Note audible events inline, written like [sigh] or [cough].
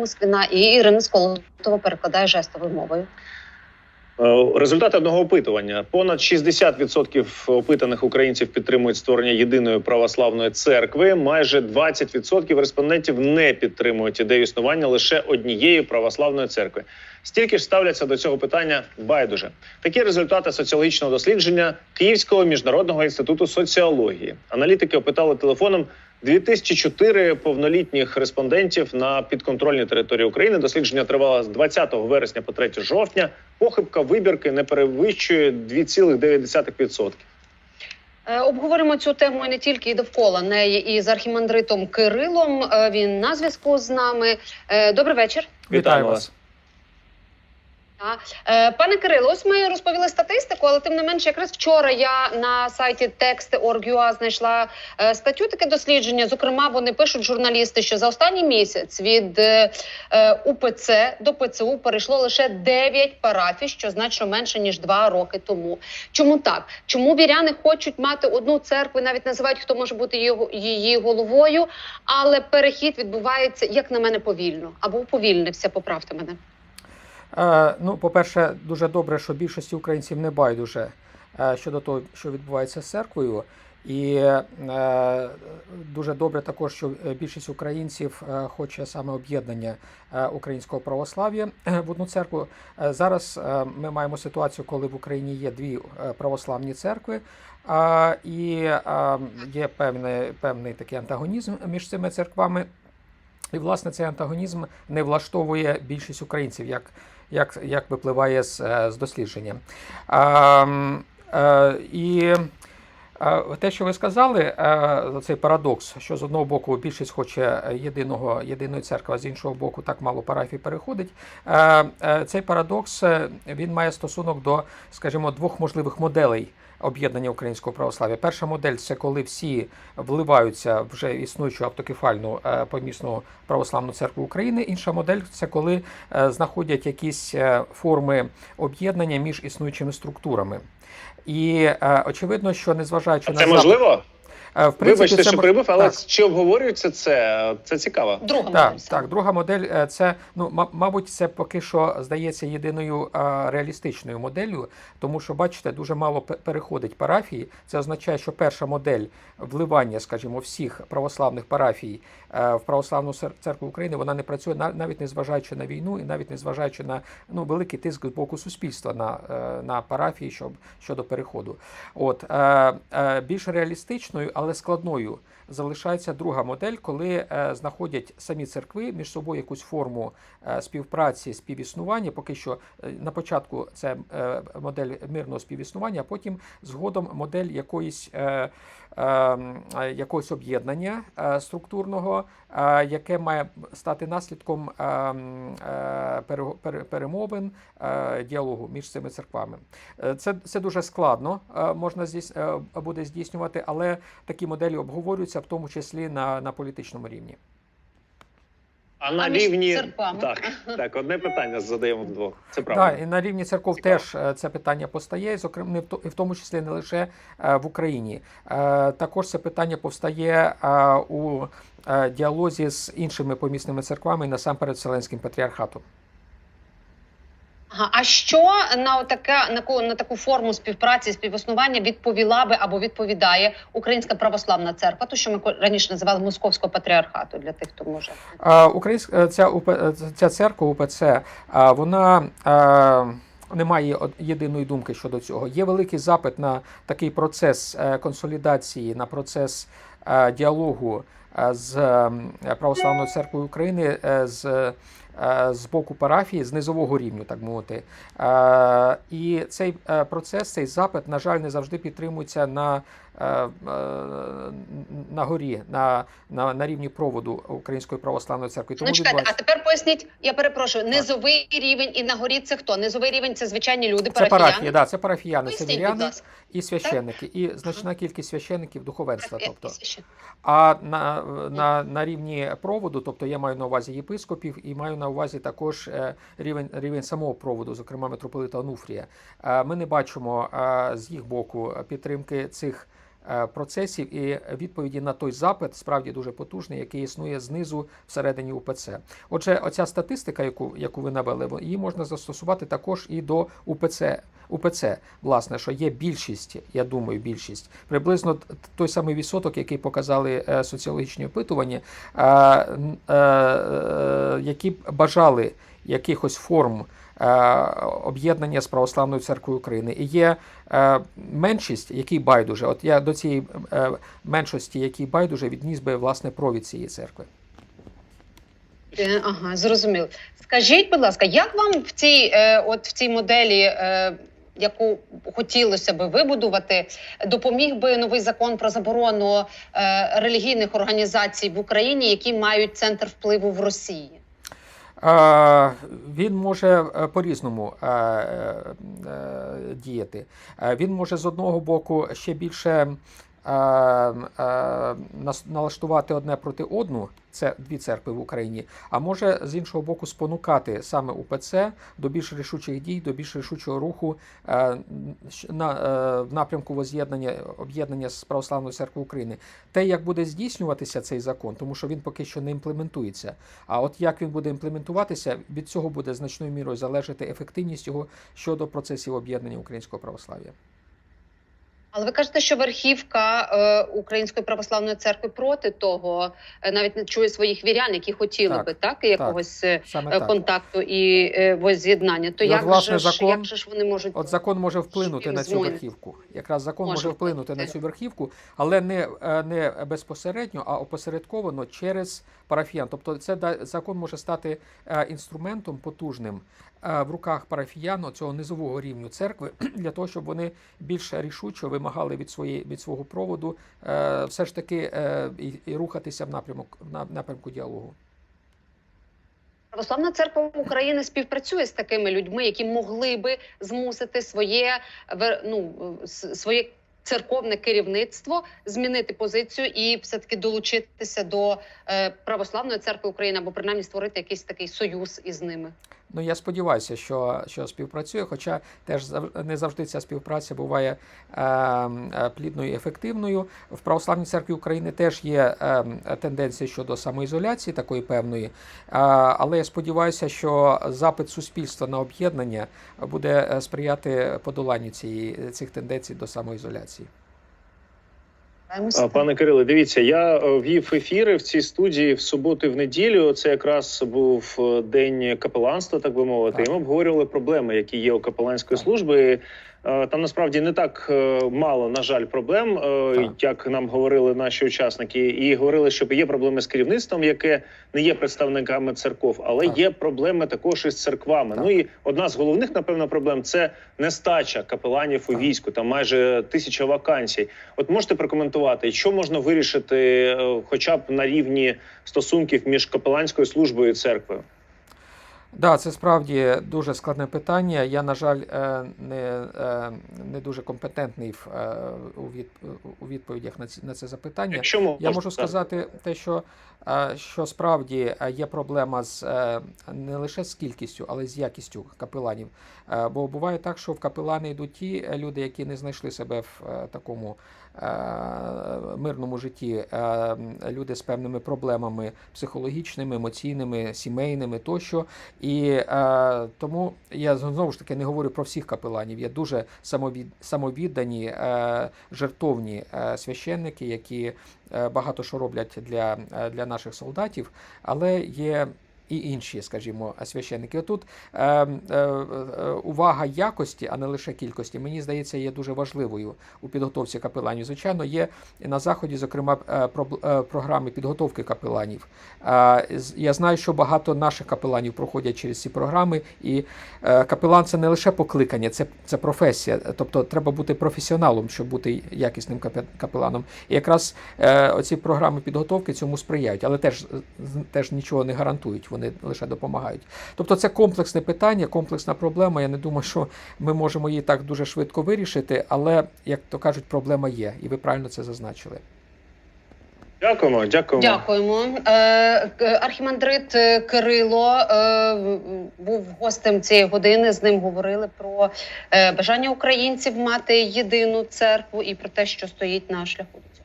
Москвіна і Ірина Сколотова перекладає жестовою мовою. Е, Результати одного опитування: понад 60% опитаних українців підтримують створення єдиної православної церкви. Майже 20% респондентів не підтримують ідею існування лише однієї православної церкви. Стільки ж ставляться до цього питання байдуже. Такі результати соціологічного дослідження Київського міжнародного інституту соціології. Аналітики опитали телефоном 2004 повнолітніх респондентів на підконтрольній території України. Дослідження тривало з 20 вересня по 3 жовтня. Похибка вибірки не перевищує 2,9%. Е, Обговоримо цю тему і не тільки і довкола неї, і з архімандритом Кирилом. Е, Він на зв'язку з нами. Е, Добрий вечір. Вітаємо вас. Е, Пане Кирило, ось ми розповіли статистику, але тим не менше, якраз вчора я на сайті тексти.org.ua знайшла е, статтю таке дослідження. Зокрема, вони пишуть журналісти, що за останній місяць від е, УПЦ до ПЦУ перейшло лише 9 парафій, що значно менше ніж 2 роки тому. Чому так? Чому віряни хочуть мати одну церкву, навіть називають хто може бути її головою, але перехід відбувається, як на мене, повільно або уповільнився. Поправте мене. Е, Ну, по-перше, дуже добре, що більшості українців не байдуже е, щодо того, що відбувається з церквою. І е, дуже добре також, що більшість українців хоче саме об'єднання українського православ'я в одну церкву. Зараз ми маємо ситуацію, коли в Україні є дві православні церкви, і є певний, певний такий антагонізм між цими церквами. І, власне, цей антагонізм не влаштовує більшість українців, як, як, як випливає з, е, з дослідження. Е, і е, те, що ви сказали, цей парадокс, що з одного боку більшість хоче єдиного, єдиної церкви, а з іншого боку так мало парафій переходить. Цей парадокс він має стосунок до, скажімо, двох можливих моделей об'єднання українського православ'я. Перша модель це коли всі вливаються в вже існуючу автокефальну е, помісну православну церкву України. Інша модель це коли е, знаходять якісь е, форми об'єднання між існуючими структурами. І очевидно, що незважаючи А на це можливо? Е, в принципі, Вибачте, це що прибив, але так. чи обговорюється це? Це цікаво. Друга Так, модель. так, друга модель е, це ну мабуть, це поки що здається єдиною реалістичною моделлю, тому що бачите, дуже мало переходить парафії. Це означає, що перша модель вливання, скажімо, всіх православних парафій е, в православну церкву України, вона не працює навіть не зважаючи на війну і навіть не зважаючи на ну великий тиск з боку суспільства на, е, на парафії, щоб щодо переходу. От е, е, більш реалістичною, але складною залишається друга модель, коли е, знаходять самі церкви між собою якусь форму е, співпраці, співіснування. Поки що е, на початку це модель мирного співіснування, а потім згодом модель якоїсь. Якогось об'єднання структурного, яке має стати наслідком перемовин діалогу між цими церквами. Це, це дуже складно можна здійс, буде здійснювати, але такі моделі обговорюються, в тому числі на, на політичному рівні. А на А рівні церквами? так, так, одне питання задаємо вдвох. Це Так, правда. і на рівні церков Цікаво. теж е, це питання постає, зокрема, не в і в тому числі не лише е, в Україні. Е, Також це питання повстає у діалозі з іншими помісними церквами, насамперед Вселенським патріархатом. А що на таке на на таку форму співпраці співіснування відповіла би або відповідає Українська православна церква, то що ми раніше називали московського патріархату для тих, хто може Українська ця УП, ця церква УПЦ, а, вона не має од- єдиної думки щодо цього. Є великий запит на такий процес е, консолідації, на процес е, діалогу е, з православною церквою України е, з. Е, З боку парафії з низового рівню, так мовити, Е, і цей е, процес, цей запит, на жаль, не завжди підтримується на, на горі, на, на, на рівні проводу Української православної церкви. ну чекайте. А тепер поясніть, я перепрошую, низовий рівень і на горі це хто? Низовий рівень це звичайні люди, це парафіяни. парафії, да, це парафіяни, це Поясніть, віряни і священники, і значна кількість священників духовенства. Так, Тобто, а на, на, на рівні проводу, тобто я маю на увазі єпископів і маю на увазі також е, рівень, рівень самого проводу, зокрема митрополита Онуфрія. Е, Ми не бачимо е, з їх боку підтримки цих процесів і відповіді на той запит справді дуже потужний, який існує знизу всередині УПЦ. Отже, оця статистика, яку, яку ви навели, її можна застосувати також і до УПЦ. УПЦ, власне, що є більшість, я думаю, більшість приблизно той самий відсоток, який показали е, соціологічні опитування, е, е, е, які бажали якихось форм е, об'єднання з православною церквою України. І є е, меншість, якій байдуже. От я до цієї е, меншості, якій байдуже, відніс би власне провід цієї церкви. Е, Ага, зрозуміло. Скажіть, будь ласка, як вам в цій, е, от в цій моделі, е, яку хотілося би вибудувати, допоміг би новий закон про заборону е, релігійних організацій в Україні, які мають центр впливу в Росії? Він може е, по-різному е, е, діяти. Він може з одного боку ще більше налаштувати одне проти одну. Це дві церкви в Україні. А може з іншого боку спонукати саме УПЦ до більш рішучих дій, до більш рішучого руху е, на, е, в напрямку воз'єднання об'єднання з православною церквою України. Те, як буде здійснюватися цей закон, тому що він поки що не імплементується. А от як він буде імплементуватися, від цього буде значною мірою залежати ефективність його щодо процесів об'єднання українського православ'я. Але ви кажете, що верхівка е, Української православної церкви проти того, е, навіть не чує своїх вірян, які хотіли Так, би так якогось е, е, так. контакту і е, воз'єднання. То І як, власне, же закон- як же ж вони можуть От закон може вплинути на цю змінити. верхівку. Якраз закон Може може вплинути на цю верхівку, але не, е, не безпосередньо, а опосередковано через парафіян. Тобто, це закон може стати е, інструментом потужним в руках парафіян цього низового рівню церкви [clears throat] для того, щоб вони більш рішуче вимагали від своєї від свого проводу е, все ж таки е, і, рухатися в напрямок на- напрямку діалогу. Православна церква України співпрацює з такими людьми, які могли би змусити своє ну, своє церковне керівництво змінити позицію і все таки долучитися до е, православної церкви України або принаймні створити якийсь такий союз із ними. Ну, я сподіваюся, що, що співпрацює, хоча теж не завжди ця співпраця буває е, е, плідною і ефективною. В Православній церкві України теж є е, тенденція щодо самоізоляції такої певної. Е, але я сподіваюся, що запит суспільства на об'єднання буде е, сприяти подоланню цієї, цих тенденцій до самоізоляції. Пане Кириле, дивіться, я е, вів ефіри в цій студії в суботу і в неділю. Це якраз був е, день капеланства, так би мовити. Так. І ми обговорювали проблеми, які є у капеланської Так. служби. Е, Там насправді не так е, мало, на жаль, проблем, е, Так. як нам говорили наші учасники, і говорили, що є проблеми з керівництвом, яке не є представниками церков, але Так. є проблеми також із церквами. Так. Ну і одна з головних, напевно, проблем це нестача капеланів у Так. війську. Там майже тисяча вакансій. От можете прокоментувати, що можна вирішити, хоча б на рівні стосунків між капеланською службою і церквою? Да, це справді дуже складне питання. Я, на жаль, е, не, е, не дуже компетентний в, е, у, від, у відповідях на ці- на це запитання. Якщо Я можу сказати те, що, що справді є проблема з не лише з кількістю, але й з якістю капеланів. Бо буває так, що в капелани йдуть ті люди, які не знайшли себе в такому мирному житті, е, люди з певними проблемами психологічними, емоційними, сімейними тощо. І е, тому я знову ж таки не говорю про всіх капеланів. Є дуже самовід, самовіддані, е, жертовні е, священники, які е, багато що роблять для, е, для наших солдатів, але є. І інші, скажімо, священники. Отут е, е, е, увага якості, а не лише кількості, мені здається, є дуже важливою у підготовці капеланів. Звичайно, є на заході, зокрема, е, е, програми підготовки капеланів. Я знаю, що багато наших капеланів проходять через ці програми, і капелан це не лише покликання, це, це професія. Тобто треба бути професіоналом, щоб бути якісним капеланом. І якраз оці програми підготовки цьому сприяють, але теж, теж нічого не гарантують, лише допомагають. Тобто це комплексне питання, комплексна проблема. Я не думаю, що ми можемо її так дуже швидко вирішити, але, як то кажуть, проблема є, і ви правильно це зазначили. Дякуємо, дякуємо. Дякуємо. Е, Архімандрит е, Кирило е, був гостем цієї години. З ним говорили про бажання українців мати єдину церкву і про те, що стоїть на шляху до цього.